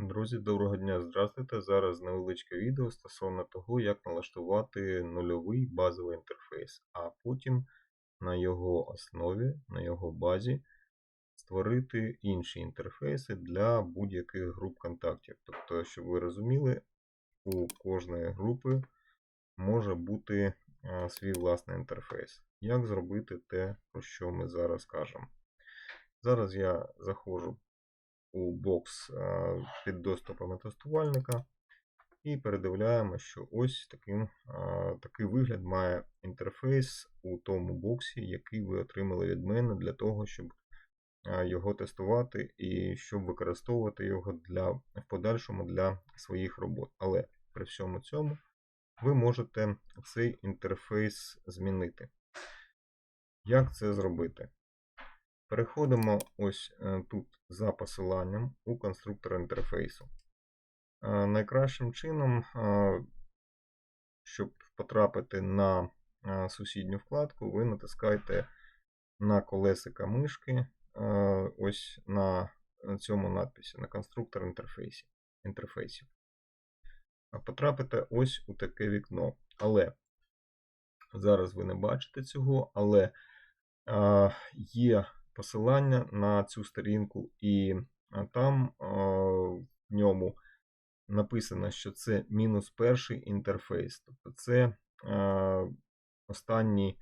Друзі, доброго дня, здравствуйте. Зараз невеличке відео стосовно того, як налаштувати нульовий базовий інтерфейс, а потім на його основі, на його базі створити інші інтерфейси для будь-яких груп контактів. Тобто, щоб ви розуміли, у кожної групи може бути е, свій власний інтерфейс. Як зробити те, про що ми зараз кажемо? Зараз я заходжу у бокс е, під доступами тестувальника. І передивляємо, що ось таким, е, такий вигляд має інтерфейс у тому боксі, який ви отримали від мене для того, щоб е, його тестувати і щоб використовувати його для, в подальшому для своїх робот. Але при всьому цьому ви можете цей інтерфейс змінити. Як це зробити? Переходимо ось е, тут за посиланням у конструктор інтерфейсу. Е, Найкращим чином, е, щоб потрапити на сусідню вкладку, ви натискаєте на колесика мишки ось на цьому надписі, на конструктор інтерфейсі, інтерфейсів. Потрапите ось у таке вікно. Але зараз ви не бачите цього, але є посилання на цю сторінку, і там в ньому написано, що це мінус перший інтерфейс. Тобто це останні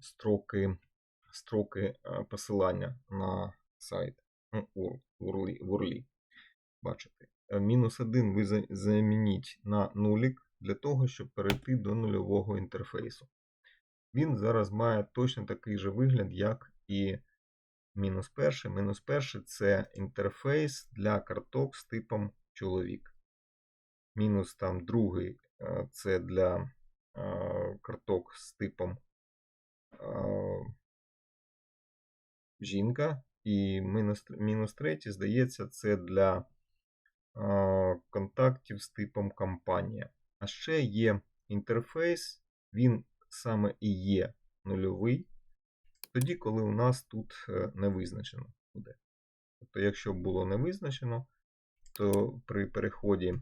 строки, строки посилання на сайт ну, у URL. URL. Бачите. Е, Мінус 1 ви за- замініть на нулік для того, щоб перейти до нульового інтерфейсу. Він зараз має точно такий же вигляд, як і мінус перший. Мінус перший це інтерфейс для карток з типом чоловік. Мінус там другий е, це для е, карток з типом е, жінка. І мінус, мінус третій, здається, це для контактів з типом компанія. А ще є інтерфейс, він саме і є нульовий, тоді, коли у нас тут е, не визначено буде. Тобто, якщо було не визначено, то при переході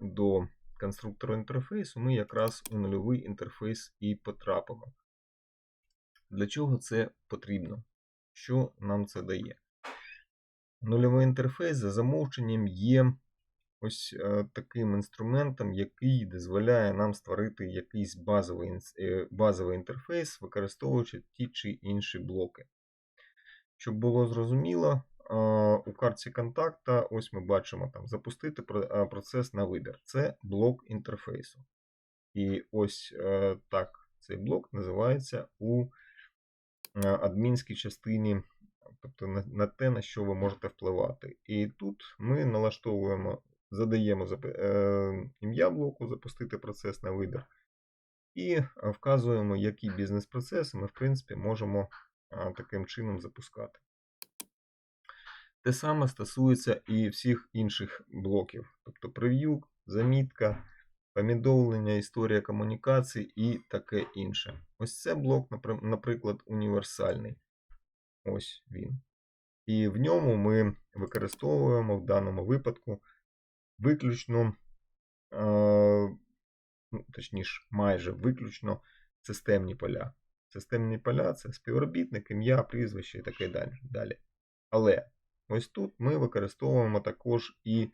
до конструктора інтерфейсу ми якраз у нульовий інтерфейс і потрапимо. Для чого це потрібно? Що нам це дає? Нульовий інтерфейс за замовченням є ось е, таким інструментом, який дозволяє нам створити якийсь базовий, е, базовий інтерфейс, використовуючи ті чи інші блоки. Щоб було зрозуміло, е, у картці контакта, ось ми бачимо там запустити процес на вибір. Це блок інтерфейсу. І ось так цей блок називається у адмінській частині, тобто на те, на що ви можете впливати. І тут ми налаштовуємо, задаємо ім'я блоку, запустити процес на вибір. І е, вказуємо, які бізнес-процеси ми, в принципі, можемо е, таким чином запускати. Те саме стосується і всіх інших блоків, тобто прев'ю, замітка, помідовлення, історія комунікацій і таке інше. Ось це блок, наприклад, універсальний. Ось він. І в ньому ми використовуємо в даному випадку виключно, е, ну, точніше, майже виключно системні поля. Системні поля це співробітник, ім'я, прізвище і таке далі. Але ось тут ми використовуємо також і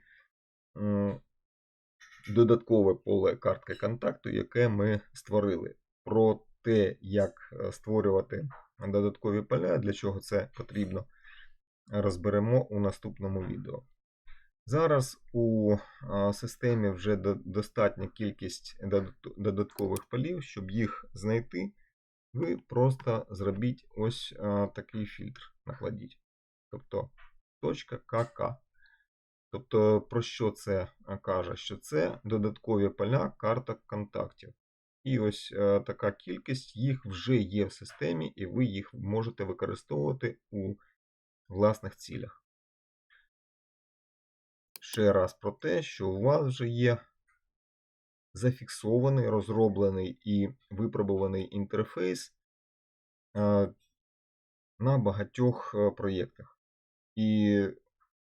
додаткове поле картки контакту, яке ми створили. Про те, як е, створювати додаткові поля, для чого це потрібно, розберемо у наступному відео. Зараз у системі вже достатня кількість додаткових полів, щоб їх знайти, ви просто зробіть ось такий фільтр, накладіть. Тобто .кк. Тобто, про що це каже? Що це додаткові поля карток контактів. І ось е, така кількість їх вже є в системі, і ви їх можете використовувати у власних цілях. Ще раз про те, що у вас вже є зафіксований, розроблений і випробуваний інтерфейс е, на багатьох е, проєктах. І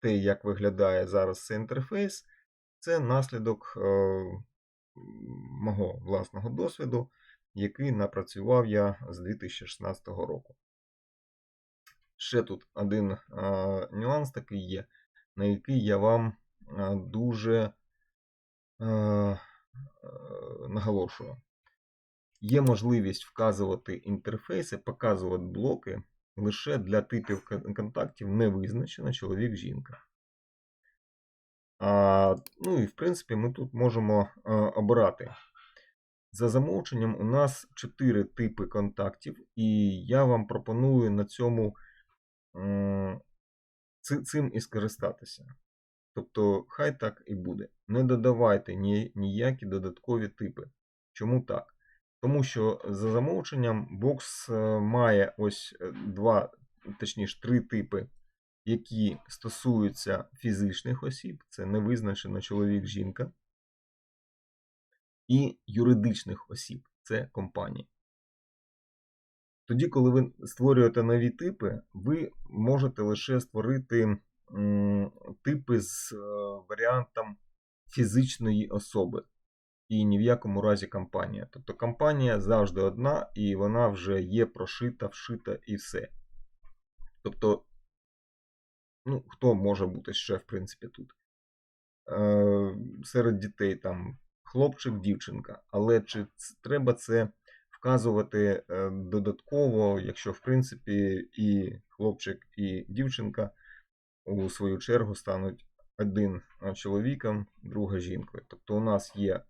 те, як виглядає зараз цей інтерфейс, це наслідок е, мого власного досвіду, який напрацював я з 2016 року. Ще тут один нюанс такий є, на який я вам дуже е, е, наголошую. Є можливість вказувати інтерфейси, показувати блоки лише для типів контактів не визначено чоловік-жінка. А, ну і в принципі ми тут можемо е, обирати. За замовченням у нас 4 типи контактів, і я вам пропоную на цьому цим і скористатися. Тобто, хай так і буде. Не додавайте ні, ніякі додаткові типи. Чому так? Тому що за замовченням бокс е, має ось е, два, точніше, три типи, які стосуються фізичних осіб, це невизначено чоловік-жінка, і юридичних осіб, це компанії. Тоді, коли ви створюєте нові типи, ви можете лише створити типи з е, варіантом фізичної особи. І ні в якому разі компанія. Тобто компанія завжди одна, і вона вже є прошита, вшита і все. Тобто, ну, хто може бути ще, в принципі, тут? Е, серед дітей там хлопчик, дівчинка. Але чи треба це вказувати е, додатково, якщо в принципі і хлопчик, і дівчинка у свою чергу стануть один е, чоловіком, друга жінкою. Тобто у нас є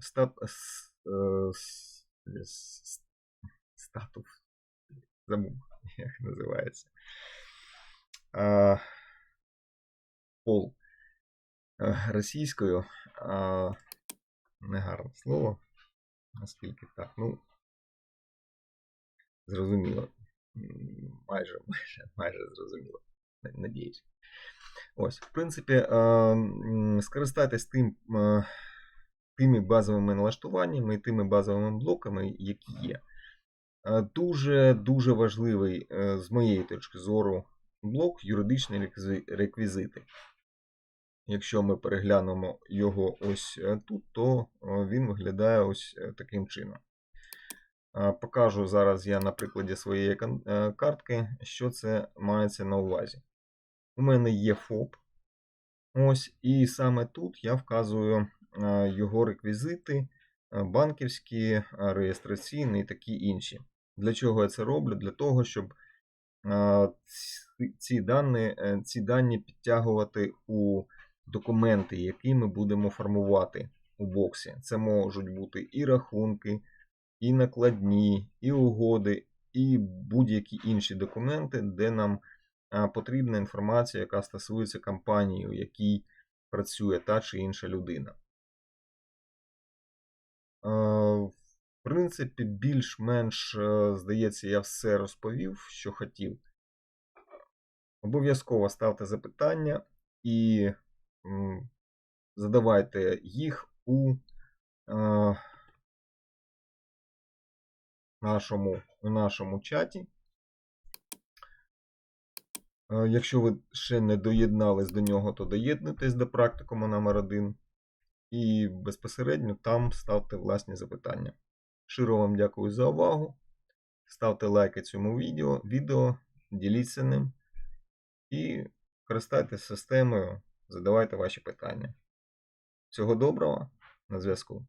стат, е, с- статус. Забув, як називається. А, пол е, російською. А, негарне слово. Наскільки так. Ну, зрозуміло. Майже, майже, майже зрозуміло. Надіюсь. Ось, в принципі, е, скористайтесь тим, е, тими базовими налаштуваннями і тими базовими блоками, які є. Е, Дуже дуже важливий е, з моєї точки зору блок юридичні реквізити. Якщо ми переглянемо його ось е, тут, то він виглядає ось таким чином. Е, Покажу зараз я на прикладі своєї е, картки, що це мається на увазі. У мене є ФОП. Ось, і саме тут я вказую е, його реквізити, банківські, реєстраційні і такі інші. Для чого я це роблю? Для того, щоб ці- дані, ці дані підтягувати у документи, які ми будемо формувати у боксі. Це можуть бути і рахунки, і накладні, і угоди, і будь-які інші документи, де нам потрібна інформація, яка стосується компанії, у якій працює та чи інша людина. В принципі, більш-менш, е, здається, я все розповів, що хотів. Обов'язково ставте запитання і задавайте їх у нашому, у нашому чаті. Е, Якщо ви ще не доєднались до нього, то доєднуйтесь до практикуму номер 1 і безпосередньо там ставте власні запитання. Щиро вам дякую за увагу. Ставте лайки цьому відео, відео діліться ним і користайтесь системою, задавайте ваші питання. Всього доброго, на зв'язку.